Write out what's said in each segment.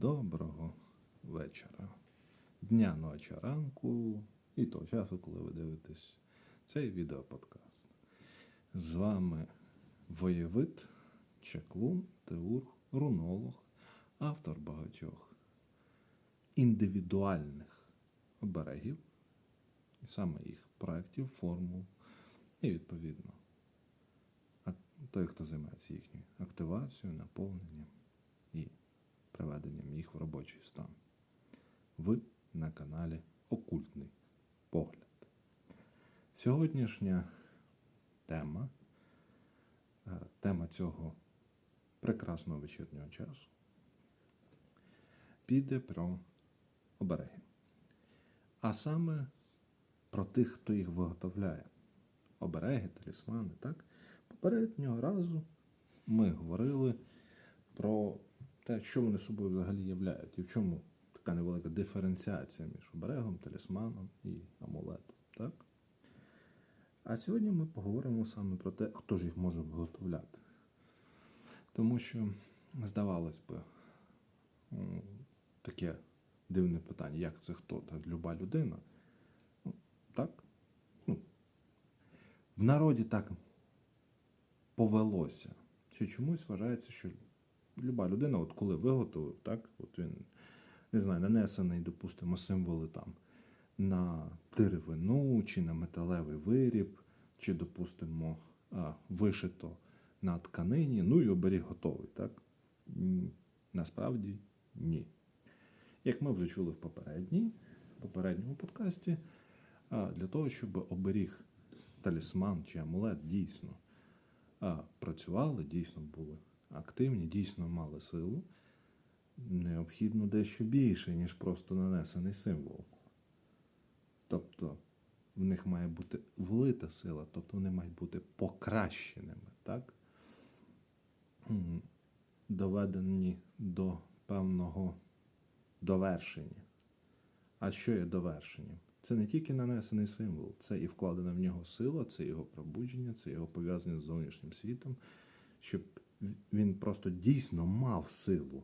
Доброго вечора, дня, ночі, ранку і того часу, коли ви дивитесь цей відеоподкаст. З вами воєвид, чаклун, теур, рунолог, автор багатьох індивідуальних оберегів, і саме їх проєктів, формул, і відповідно той, хто займається їхньою активацією, наповненням і приведенням їх в робочий стан. Ви на каналі Окультний Погляд. Сьогоднішня тема, е, тема цього прекрасного вечірнього часу піде про обереги. А саме про тих, хто їх виготовляє. Обереги, талісмани, так? Попереднього разу ми говорили про те, що вони собою взагалі являють, і в чому така невелика диференціація між оберегом, талісманом і амулетом. Так? А сьогодні ми поговоримо саме про те, хто ж їх може виготовляти. Тому що, здавалось би, таке дивне питання, як це хто? Та люба людина. Ну, так? Ну, в народі так повелося. Чи чомусь вважається, що люба людина, от коли виготовив, так, от він, не знаю, нанесений, допустимо, символи там на деревину, чи на металевий виріб, чи, допустимо, вишито на тканині, ну і оберіг готовий, так? Насправді ні. Як ми вже чули в попередній, попередньому подкасті, для того, щоб оберіг талісман чи амулет дійсно працювали, дійсно були активні, дійсно мали силу, необхідно дещо більше, ніж просто нанесений символ. Тобто в них має бути влита сила, тобто вони мають бути покращеними, так? Доведені до певного довершення. А що є довершенням? Це не тільки нанесений символ, це і вкладена в нього сила, це його пробудження, це його пов'язання з зовнішнім світом, щоб він просто дійсно мав силу,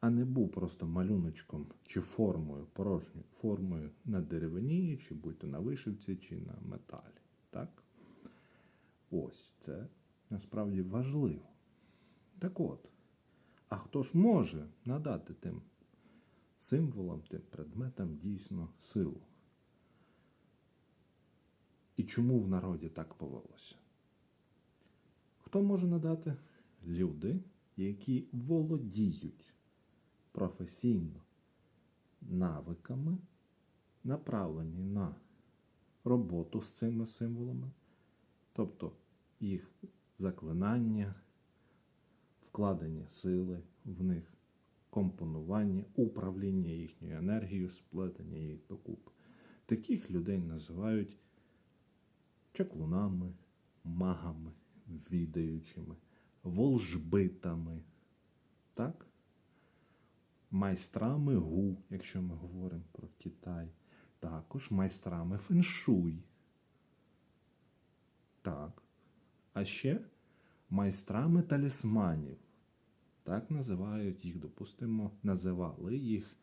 а не був просто малюночком чи формою, порожньою формою на деревині, чи будь-то на вишивці, чи на металі. Так? Ось це насправді важливо. Так от, а хто ж може надати тим символам, тим предметам дійсно силу? І чому в народі так повелося? Хто може надати? Люди, які володіють професійно навиками, направлені на роботу з цими символами, тобто їх заклинання, вкладення сили в них, компонування, управління їхньою енергією, сплетення їх докупи. Таких людей називають чаклунами, магами, відаючими, волжбитами, так? майстрами гу, якщо ми говоримо про Китай, також майстрами феншуй. Так. А ще майстрами талісманів. Так називають їх, допустимо, називали їх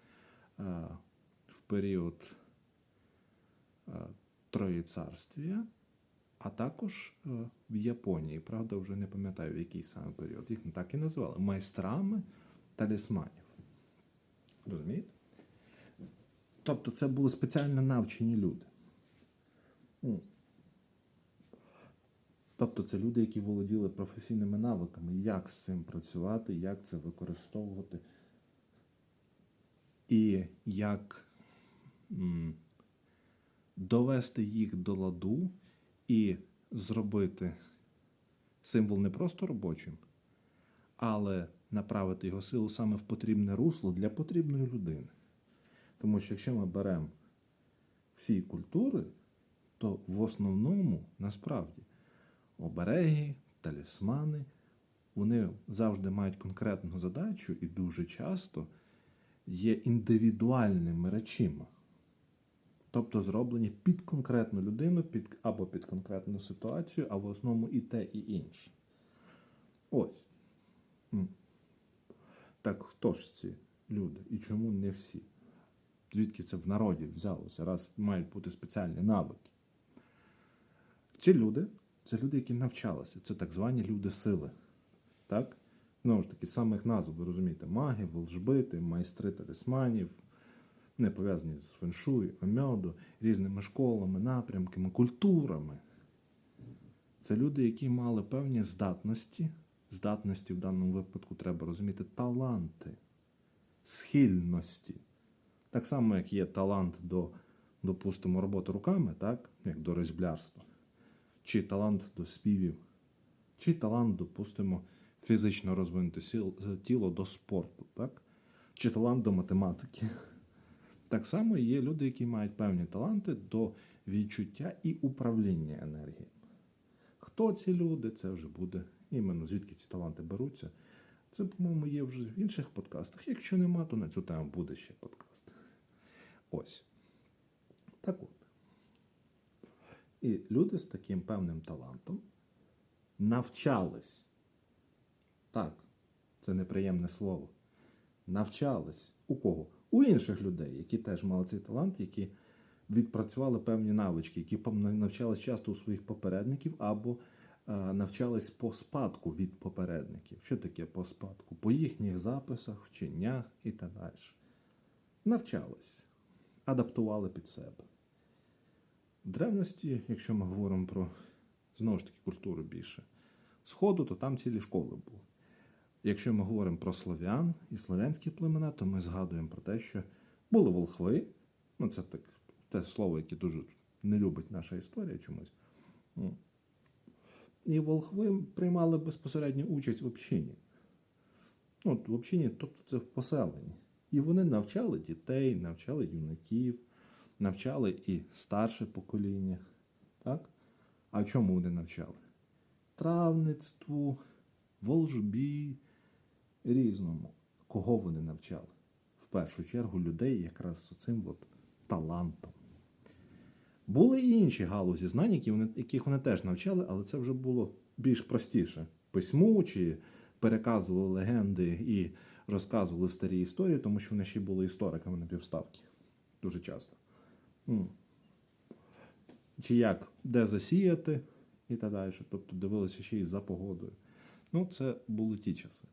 е, в період е, Троєцарствія, а також е, в Японії. Правда, вже не пам'ятаю, в який саме період. Їх так і називали майстрами талісманів. Розумієте? Тобто це були спеціально навчені люди. Тобто це люди, які володіли професійними навиками, як з цим працювати, як це використовувати, і як довести їх до ладу і зробити символ не просто робочим, але направити його силу саме в потрібне русло для потрібної людини. Тому що якщо ми беремо всі культури, то в основному насправді обереги, талісмани, вони завжди мають конкретну задачу і дуже часто є індивідуальними речима. Тобто зроблені під конкретну людину, під, або під конкретну ситуацію, а в основному і те, і інше. Ось. Так хто ж ці люди і чому не всі? Звідки це в народі взялося, раз мають бути спеціальні навики? Ці люди це люди, які навчалися. Це так звані люди сили. Так? Знову ж таки, самих назв, ви розумієте, маги, волжбити, майстри талісманів, не пов'язані з феншуй, омьоду, різними школами, напрямками, культурами. Це люди, які мали певні здатності. Здатності в даному випадку треба розуміти таланти, схильності. Так само, як є талант до, допустимо, роботи руками, так? як до різблярства, чи талант до співів, чи талант, допустимо, фізично розвинути тіло до спорту, так? чи талант до математики. Так само є люди, які мають певні таланти до відчуття і управління енергією. Хто ці люди, це вже буде іменно звідки ці таланти беруться. Це, по-моєму, є вже в інших подкастах. Якщо нема, то на цю тему буде ще подкаст. Ось. Так от. І люди з таким певним талантом навчались. Так, це неприємне слово. Навчались. У кого? У інших людей, які теж мали цей талант, які відпрацювали певні навички, які навчались часто у своїх попередників або е, навчались по спадку від попередників. Що таке по спадку? По їхніх записах, вченнях і так далі. Навчались, адаптували під себе. В древності, якщо ми говоримо про знову ж таки культуру більше сходу, то там цілі школи були. Якщо ми говоримо про славян і славянські племена, то ми згадуємо про те, що були волхви. Ну, це так, те слово, яке дуже не любить наша історія чомусь. І волхви приймали безпосередню участь в общині. Ну, в общині, тобто це в поселенні. І вони навчали дітей, навчали юнаків, навчали і старше покоління. Так? А чому вони навчали? Травництву, волжбі, різному. Кого вони навчали? В першу чергу людей якраз з цим от талантом. Були і інші галузі знань, які вони, яких вони теж навчали, але це вже було більш простіше. Письму чи переказували легенди і розказували старі історії, тому що вони ще були істориками на півставки. Дуже часто. Чи як, де засіяти і так далі. Тобто дивилися ще й за погодою. Ну, це були ті часи.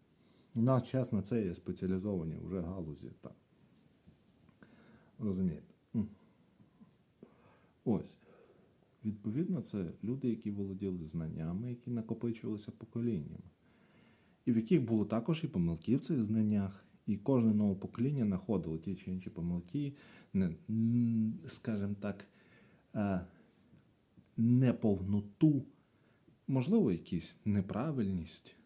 У нас час на це є спеціалізовані вже галузі. Так. Розумієте? Ось. Відповідно, це люди, які володіли знаннями, які накопичувалися поколіннями. І в яких було також і помилки в цих знаннях. І кожне нове покоління знаходило ті чи інші помилки, скажімо так, е, неповноту, можливо, якісь неправильність,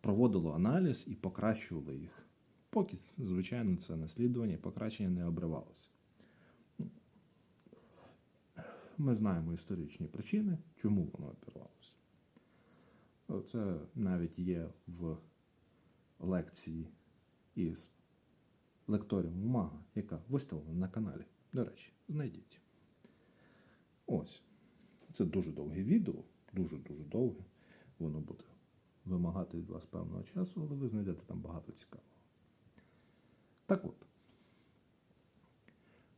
проводило аналіз і покращувало їх. Поки, звичайно, це наслідування і покращення не обривалося. Ми знаємо історичні причини, чому воно обірвалося. Це навіть є в лекції із лекторіуму Мага, яка виставлена на каналі. До речі, знайдіть. Ось. Це дуже довге відео, дуже-дуже довге. Воно буде вимагати від вас певного часу, але ви знайдете там багато цікавого. Так от.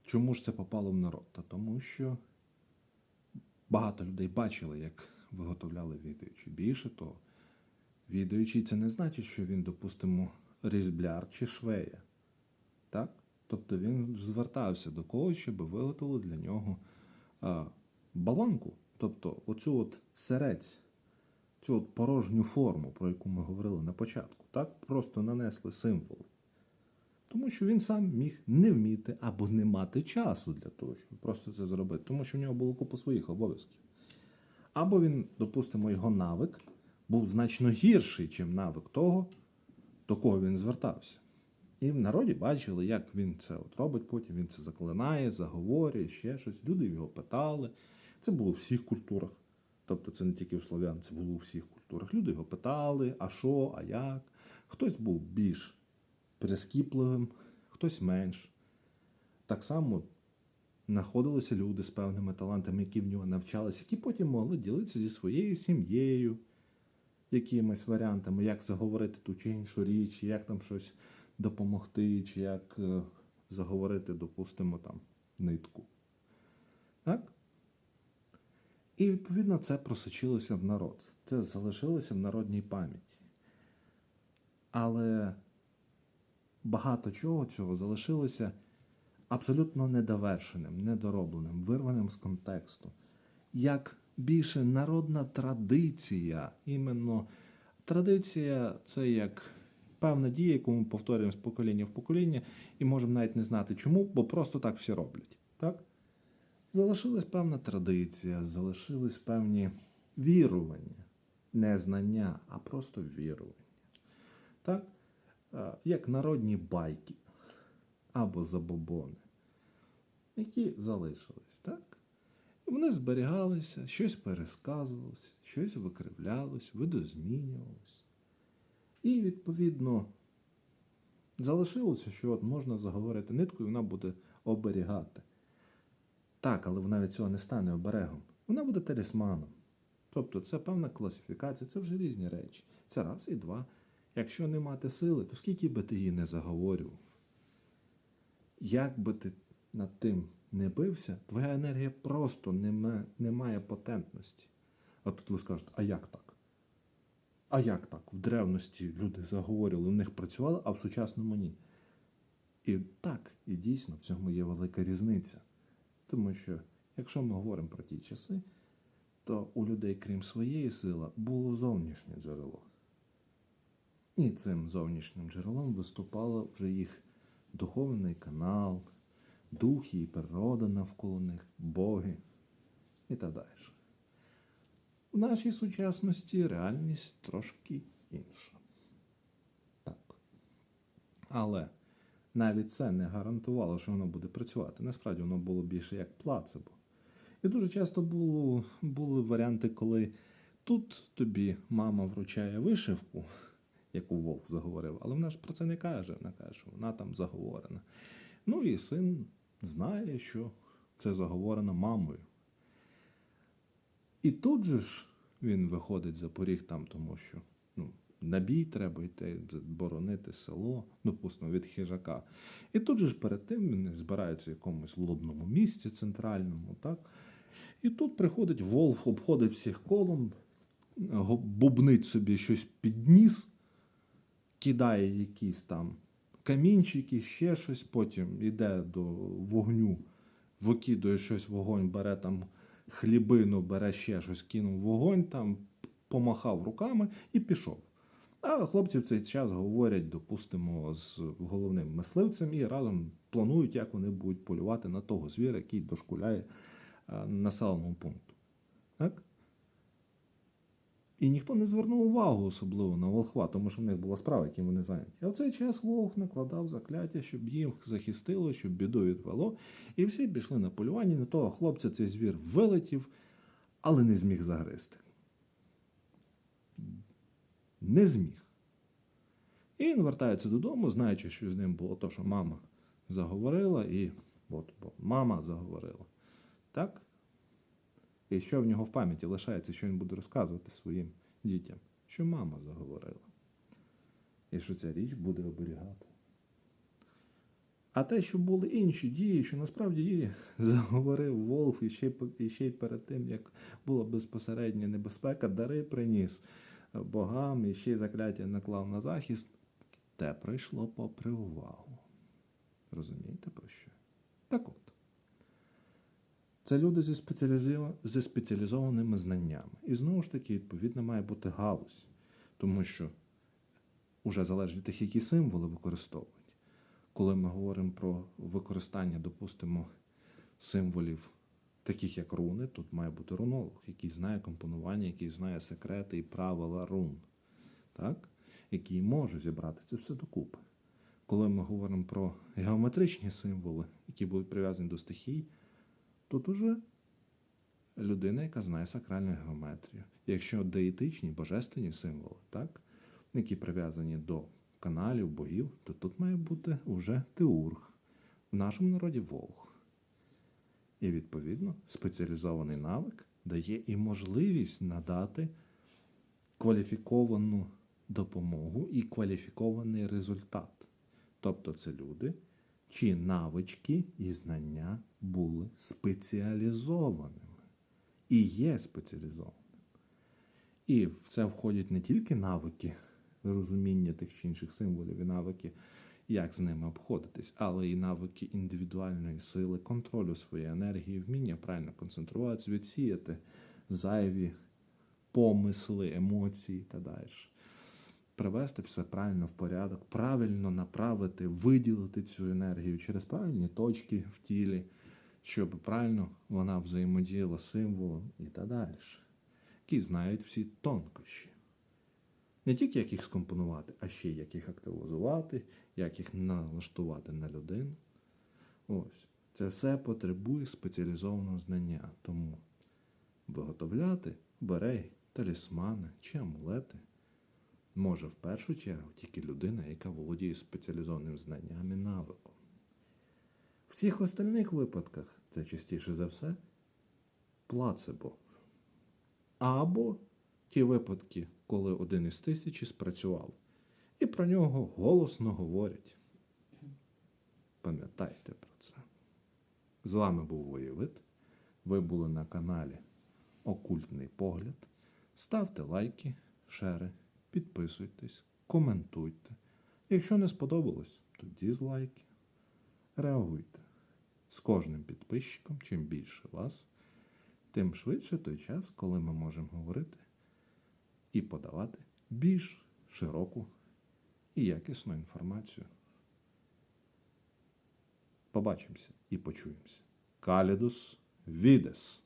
Чому ж це попало в народ? Та тому що багато людей бачили, як виготовляли відаючі. Більше того, відаючий це не значить, що він, допустимо, різбляр чи швея. Так? Тобто він звертався до когось, щоб виготовили для нього а, баланку. Тобто оцю от серець, цю от порожню форму, про яку ми говорили на початку. Так? Просто нанесли символи. Тому що він сам міг не вміти або не мати часу для того, щоб просто це зробити, тому що в нього було купа своїх обов'язків. Або він, допустимо, його навик був значно гірший, ніж навик того, до кого він звертався. І в народі бачили, як він це от робить, потім він це заклинає, заговорює, ще щось. Люди його питали. Це було у всіх культурах. Тобто це не тільки у слов'ян, це було у всіх культурах. Люди його питали, а що, а як. Хтось був більш прискіпливим, хтось менш. Так само знаходилися люди з певними талантами, які в нього навчалися, які потім могли ділитися зі своєю сім'єю, якимись варіантами, як заговорити ту чи іншу річ, як там щось допомогти, чи як е, заговорити, допустимо, там нитку. Так? І відповідно це просочилося в народ. Це залишилося в народній пам'яті. Але багато чого цього залишилося абсолютно недовершеним, недоробленим, вирваним з контексту. Як більше народна традиція, іменно традиція це як певна дія, яку ми повторюємо з покоління в покоління, і можемо навіть не знати чому, бо просто так всі роблять. Так? Залишилась певна традиція, залишились певні вірування, не знання, а просто вірування. Так? Е, Як народні байки або забобони, які залишились, так? Вони зберігалися, щось пересказувалося, щось викривлялось, видозмінювалось. І, відповідно, залишилося, що от можна заговорити нитку, і вона буде оберігати. Так, але вона від цього не стане оберегом. Вона буде талісманом. Тобто це певна класифікація, це вже різні речі. Це раз і два. Якщо не мати сили, то скільки би ти її не заговорював? Як би ти над тим не бився, твоя енергія просто не, ма- не має потентності. А тут ви скажете, а як так? А як так? В древності люди заговорювали, в них працювало, а в сучасному ні. І так, і дійсно в цьому є велика різниця. Тому що, якщо ми говоримо про ті часи, то у людей, крім своєї сили, було зовнішнє джерело. І цим зовнішнім джерелом виступало вже їх духовний канал, духи і природа навколо них, боги і так далі. В нашій сучасності реальність трошки інша. Так. Але навіть це не гарантувало, що воно буде працювати. Насправді воно було більше як плацебо. І дуже часто було, були варіанти, коли тут тобі мама вручає вишивку, яку Вовк заговорив, але вона ж про це не каже. Вона каже, що вона там заговорена. Ну і син знає, що це заговорено мамою. І тут же ж він виходить за поріг там, тому що на бій треба йти, боронити село, допустимо, від хижака. І тут же ж перед тим вони збираються в якомусь лобному місці центральному, так? І тут приходить Волх, обходить всіх колом, бубнить собі щось під ніс, кидає якісь там камінчики, ще щось, потім йде до вогню, викидує щось вогонь, бере там хлібину, бере ще щось, кинув вогонь, там помахав руками і пішов. А хлопці в цей час говорять, допустимо, з головним мисливцем і разом планують, як вони будуть полювати на того звіра, який дошкуляє е, населеному пункту. Так? І ніхто не звернув увагу особливо на волхва, тому що в них була справа, яким вони зайняті. А в цей час Волх накладав закляття, щоб їх захистило, щоб біду відвело. І всі пішли на полювання. На того хлопця цей звір вилетів, але не зміг загризти. Не зміг. І він вертається додому, знаючи, що з ним було то, що мама заговорила, і от бо мама заговорила. Так? І що в нього в пам'яті лишається, що він буде розказувати своїм дітям, що мама заговорила. І що ця річ буде оберігати. А те, що були інші дії, що насправді її заговорив Волф і ще, і ще й перед тим, як була безпосередня небезпека, дари приніс богам і ще й закляття наклав на захист, те прийшло попри увагу. Розумієте про що? Так от. Це люди зі, спеціалізова- зі спеціалізованими знаннями. І знову ж таки, відповідно, має бути галузь, тому що вже залежить від тих, які символи використовують. Коли ми говоримо про використання, допустимо, символів, таких як руни, тут має бути рунолог, який знає компонування, який знає секрети і правила рун, так? який може зібрати це все докупи. Коли ми говоримо про геометричні символи, які будуть прив'язані до стихій, Тут уже людина, яка знає сакральну геометрію. Якщо деїтичні, божественні символи, так, які прив'язані до каналів, богів, то тут має бути уже теург. В нашому народі Волг. І відповідно спеціалізований навик дає і можливість надати кваліфіковану допомогу і кваліфікований результат. Тобто це люди, чиї навички і знання були спеціалізованими і є спеціалізованими. І в це входять не тільки навики розуміння тих чи інших символів і навики, як з ними обходитись, але і навики індивідуальної сили, контролю своєї енергії, вміння правильно концентруватися, відсіяти зайві помисли, емоції та далі. Привести все правильно в порядок, правильно направити, виділити цю енергію через правильні точки в тілі, щоб правильно вона взаємодіяла символом і так далі. Які знають всі тонкощі. Не тільки як їх скомпонувати, а ще як їх активізувати, як їх налаштувати на людину. Ось. Це все потребує спеціалізованого знання. Тому виготовляти береги, талісмани чи амулети може в першу чергу тільки людина, яка володіє спеціалізованим знанням і навиком. В всіх остальних випадках це частіше за все плацебо. Або ті випадки, коли один із тисячі спрацював. І про нього голосно говорять. Пам'ятайте про це. З вами був Воєвид. Ви були на каналі Окультний Погляд. Ставте лайки, шери, підписуйтесь, коментуйте. Якщо не сподобалось, то дізлайки. Реагуйте. З кожним підписчиком, чим більше вас, тим швидше той час, коли ми можемо говорити і подавати більш широку і якісну інформацію. Побачимося і почуємося. Калідус Відес.